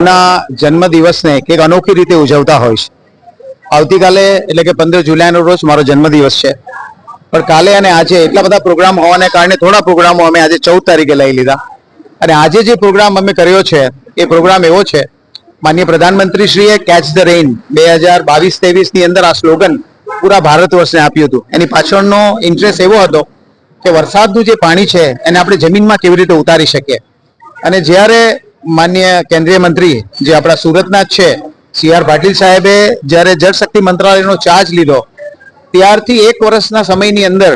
ના જન્મદિવસને કંઈક અનોખી રીતે ઉજવતા હોય છે. આવતીકાલે એટલે કે પંદર જુલાઈનો રોજ મારો જન્મદિવસ છે. પણ કાલે અને આજે એટલા બધા પ્રોગ્રામ હોવાને કારણે થોડા પ્રોગ્રામો અમે આજે ચૌદ તારીખે લઈ લીધા. અને આજે જે પ્રોગ્રામ અમે કર્યો છે, એ પ્રોગ્રામ એવો છે, માન્ય પ્રધાનમંત્રી શ્રીએ કેચ ધ રેઇન બે હજાર બાવીસ ત્રેવીસની અંદર આ સ્લોગન પૂરા ભારત વર્ષને આપ્યું હતું. એની પાછળનો ઇન્ટરેસ્ટ એવો હતો કે વરસાદનું જે પાણી છે એને આપણે જમીનમાં કેવી રીતે ઉતારી શકીએ? અને જ્યારે માન્ય કેન્દ્રીય મંત્રી જે આપણા સુરતના જ છે, સી આર પાટીલ સાહેબે જ્યારે જળશક્તિ મંત્રાલયનો ચાર્જ લીધો, ત્યારથી એક વર્ષના સમયની અંદર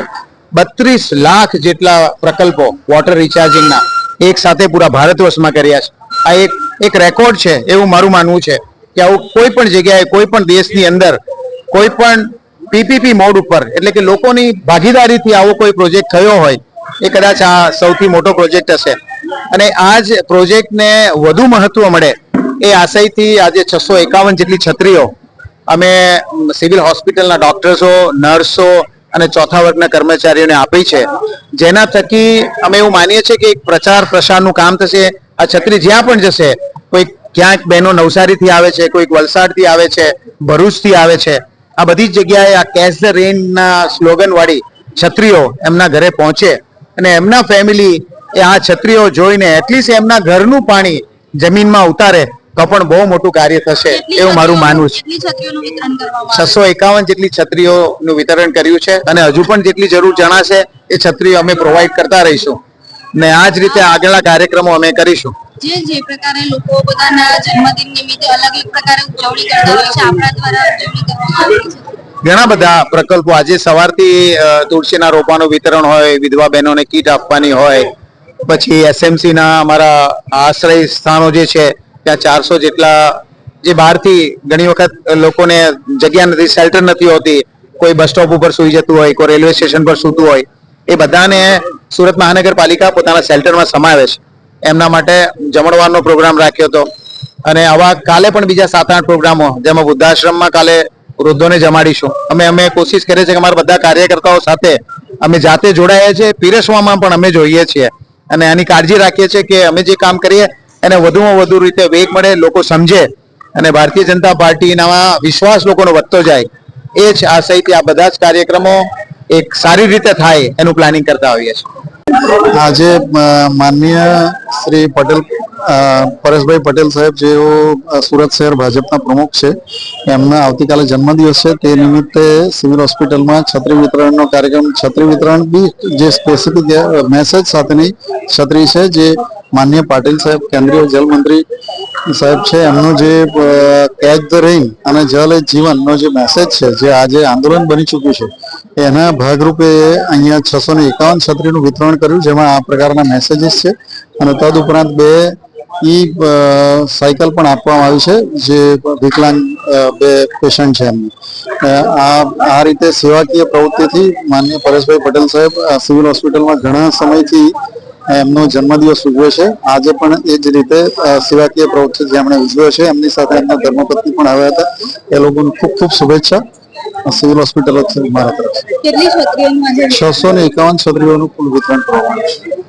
બત્રીસ લાખ જેટલા પ્રકલ્પો વોટર રિચાર્જિંગના એક સાથે પૂરા ભારત વર્ષમાં કર્યા છે. આ એક એક રેકોર્ડ છે એવું મારું માનવું છે કે આવું કોઈ પણ જગ્યાએ, કોઈ પણ દેશની અંદર, કોઈ પણ પીપીપી મોડ ઉપર, એટલે કે લોકોની ભાગીદારીથી આવો કોઈ પ્રોજેક્ટ થયો હોય, એ કદાચ આ સૌથી મોટો પ્રોજેક્ટ હશે. અને આ જ પ્રોજેક્ટને વધુ મહત્વ મળે એ આશયથી આજે છસો એકાવન જેટલી છત્રીઓ, અમે સિવિલ હોસ્પિટલના ડોક્ટર્સો, નર્સો અને ચોથા વર્ગના કર્મચારીઓને આપી છે. જેના થકી અમે એવું માનીએ છીએ કે એક પ્રચાર પ્રસારનું કામ થશે. આ છત્રી જ્યાં પણ જશે, કોઈ ક્યાંક બહેનો નવસારીથી આવે છે, કોઈક વલસાડથી આવે છે, ભરૂચથી આવે છે, આ બધી જગ્યાએ આ કેચ ધ રેનના સ્લોગનવાળી છત્રીઓ એમના ઘરે પહોંચે. અને એમના ફેમિલી એ આ છત્રીઓ જોઈને એટલીસ્ટ એમના ઘરનું પાણી જમીનમાં ઉતારે તો પણ બહુ મોટું કાર્ય થશે એવું મારું માનવું છે? છસો એકાવન જેટલી છત્રીઓનું વિતરણ કર્યું છે અને હજુ પણ જેટલી જરૂર જણાશે એ છત્રીઓ અમે પ્રોવાઈડ કરતા રહીશું. ને આ જ રીતે આગળના કાર્યક્રમો અમે કરીશું. જે જે પ્રકારે લોકો પોતાના જન્મદિન નિમિત્તે અલગ અલગ પ્રકારે ઉજવણી કરતા હોય છે આપણા દ્વારા ઉજવણી કરવામાં આવે છે. ઘણા બધા પ્રકલ્પો આજે સવારથી તુલસીના રોપાનું વિતરણ હોય વિધવા બહેનોને કીટ આપવાની હોય પછી એસએમસીના અમારા આશ્રય સ્થાનો જે છે, ત્યાં ચારસો જેટલા જે બહારથી ઘણી વખત લોકોને જગ્યા નથી શેલ્ટર નથી હોતી. કોઈ બસ સ્ટોપ ઉપર સુઈ જતું હોય, કોઈ રેલવે સ્ટેશન પર સૂતું હોય. એ બધાને સુરત મહાનગરપાલિકા પોતાના શેલ્ટરમાં સમાવે છે. એમના માટે જમણવારનો પ્રોગ્રામ રાખ્યો હતો. અને આવા કાલે પણ બીજા સાત આઠ પ્રોગ્રામો જેમાં વૃદ્ધાશ્રમમાં કાલે વૃદ્ધોને જમાડીશું. અમે અમે કોશિશ કરીએ છીએ કે અમારા બધા કાર્યકર્તાઓ સાથે અમે જાતે જોડાયા છીએ, પીરસવામાં પણ અમે જોઈએ છીએ. અને આની કાળજી રાખીએ છીએ કે અમે જે કામ કરીએ એને વધુમાં વધુ રીતે વેગ મળે, લોકો સમજે અને ભારતીય જનતા પાર્ટીના વિશ્વાસ લોકોનો વધતો જાય. એ જ આ સહિત આ બધા જ કાર્યક્રમો એક સારી રીતે થાય એનું પ્લાનિંગ કરતા હોઈએ છીએ. આજે માનનીય શ્રી પટેલ પરેશભાઈ પટેલ સાહેબ, જેઓ સુરત શહેર ભાજપના પ્રમુખ છે, એમના આવતીકાલે જન્મદિવસ છે. તે નિમિત્તે સિવિલ હોસ્પિટલમાં છત્રી વિતરણનો કાર્યક્રમ, છત્રી વિતરણ બી જે સ્પેસિફિક મેસેજ સાથેની છત્રી છે, જે માન્ય પાટીલ સાહેબ, કેન્દ્રીય જલમંત્રી સાહેબ છે, એમનું જે કેચ ધ રેઇન અને જલ એ જીવનનો જે મેસેજ છે, જે આજે આંદોલન બની ચૂક્યું છે, એના ભાગરૂપે અહીંયા છસો ને એકાવન છત્રીનું વિતરણ કર્યું, જેમાં આ પ્રકારના મેસેજીસ છે. અને તદ ઉપરાંત બે ઈ સાયકલ પણ આપવામાં આવી છે જે વિકલાંગ બે પેશન્ટ છે એમને. આ આ રીતે સેવાકીય પ્રવૃત્તિથી માન્ય પરેશભાઈ પટેલ સાહેબ સિવિલ હોસ્પિટલમાં ઘણા સમયથી એમનો જન્મદિવસ ઉજવે છે. આજે પણ એ જ રીતે સેવાકીય પ્રવૃત્તિ જેમણે ઉજવ્યો છે એમની સાથે એમના ધર્મપત્ની પણ આવ્યા હતા. એ લોકોને ખૂબ ખૂબ શુભેચ્છા. સિવિલ હોસ્પિટલ મારા છત્રીઓનું છસો ને એકાવન છત્રીઓનું કુલ વિતરણ કરવામાં આવ્યું છે.